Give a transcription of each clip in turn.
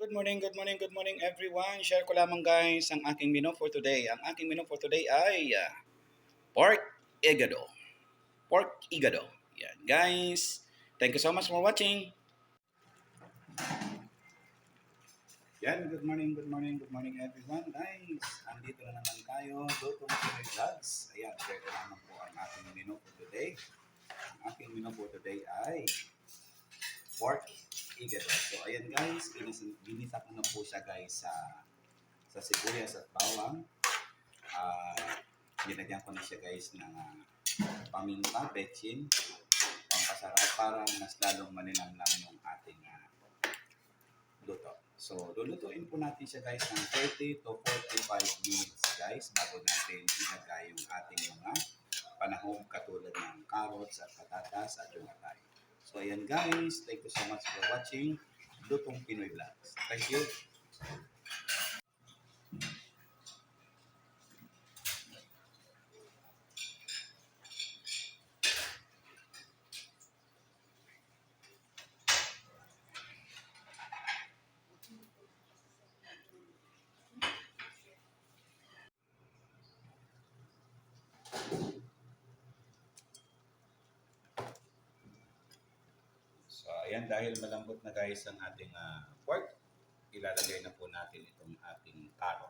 Good morning, good morning, good morning everyone. Share ko lamang guys ang aking menu for today. Ang aking menu for today ay ah, pork igado. Pork igado. Yan guys. Thank you so much for watching. Yan, good morning, good morning, good morning everyone guys. Andito na naman tayo. Na Pinoy Vlogs. Ayan, share ko lamang po ang aking menu for today. Ang aking menu for today ay pork igado. So ayan guys, ginis ginisa ko na po siya guys sa sa sibuyas at bawang. Ah, ginagyan ko na siya guys ng ah, paminta, betchin, pampasarap para mas lalong maninamnam yung ating ah, luto. So, lulutuin po natin siya guys ng 30 to 45 minutes guys bago natin ilagay yung ating mga panahon katulad ng carrots at patatas at yung atay. So ayan guys, thank you so much for watching Lutong Pinoy Vlogs. Thank you. So ayan, dahil malambot na guys ang ating ah, pork, ilalagay na po natin itong ating carrots.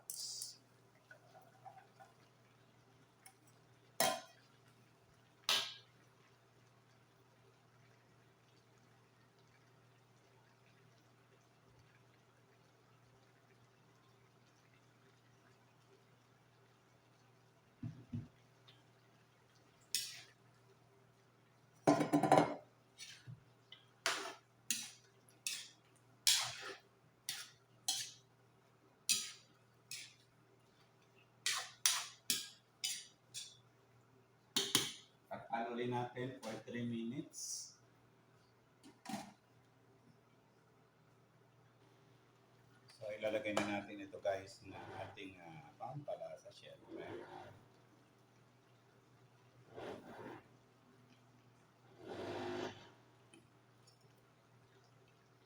At anuloy natin for 3 minutes. So ilalagay na natin ito guys na ating uh, pampalasa syempre.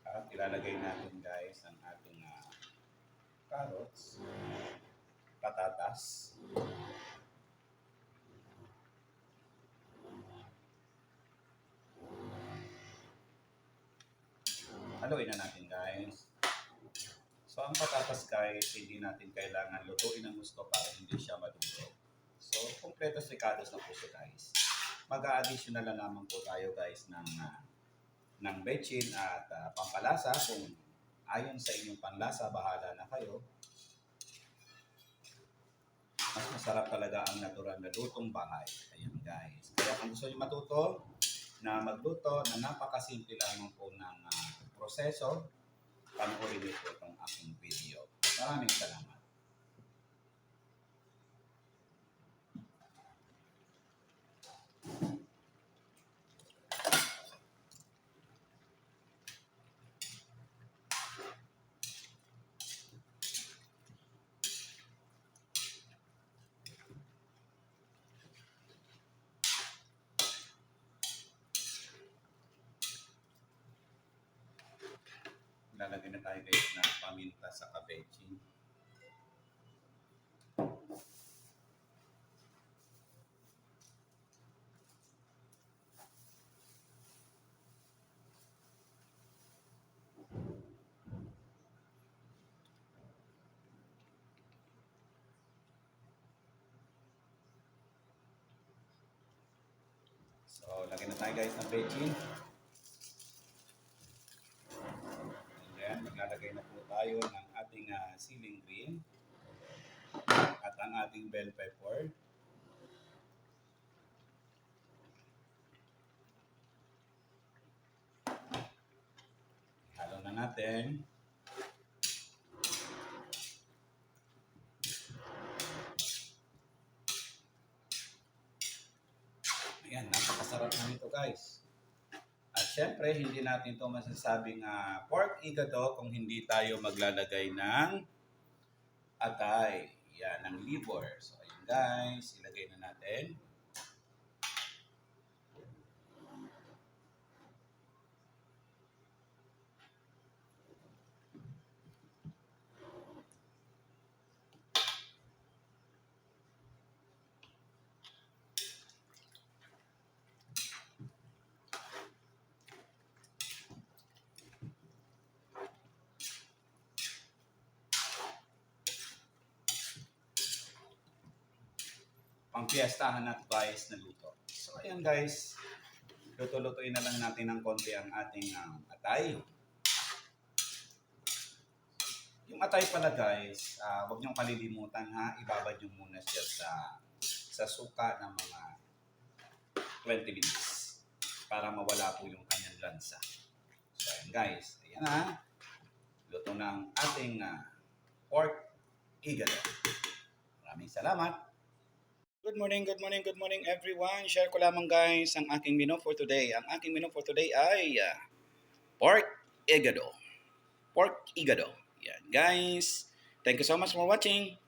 At ilalagay natin guys ang ating ah, carrots, patatas, haluin na natin guys. So ang patatas guys, hindi natin kailangan lutuin ng gusto para hindi siya maduro. So kompleto sikados na po siya guys. Mag-a-additional na naman po tayo guys ng uh, ng bechin at ah, pampalasa kung ayon sa inyong panlasa, bahala na kayo. Mas masarap talaga ang natural na lutong bahay. Ayan guys. Kaya kung gusto niyo matuto, na magluto na napakasimple lamang po ng ah, proseso, panoorin niyo po itong aking video. Maraming salamat. Lalagay na tayo guys ng paminta sa kabechi. So, lagyan na tayo guys ng bechin. And then, maglalagay na po tayo ng ating ah, ceiling green at ang ating bell pepper. Halo na natin. Ayan, napakasarap na nito guys. At syempre, hindi natin ito masasabing uh, pork igado kung hindi tayo maglalagay ng atay. Yan, ng liver. So, ayun guys, ilagay na natin. Pangpiestahan natin guys na luto. So ayan guys, luto-lutuin na lang natin ng konti ang ating um, atay. Yung atay pala guys, ah, huwag niyong kalilimutan ha, ibabad niyo muna siya sa sa suka ng mga 20 minutes para mawala po yung kanyang lansa. So ayan guys, ayan ha. Luto ng ating ah, pork igado. Maraming salamat. Good morning, good morning, good morning everyone. Share ko lamang guys ang aking menu for today. Ang aking menu for today ay ah, pork igado. Pork igado. Yan guys. Thank you so much for watching.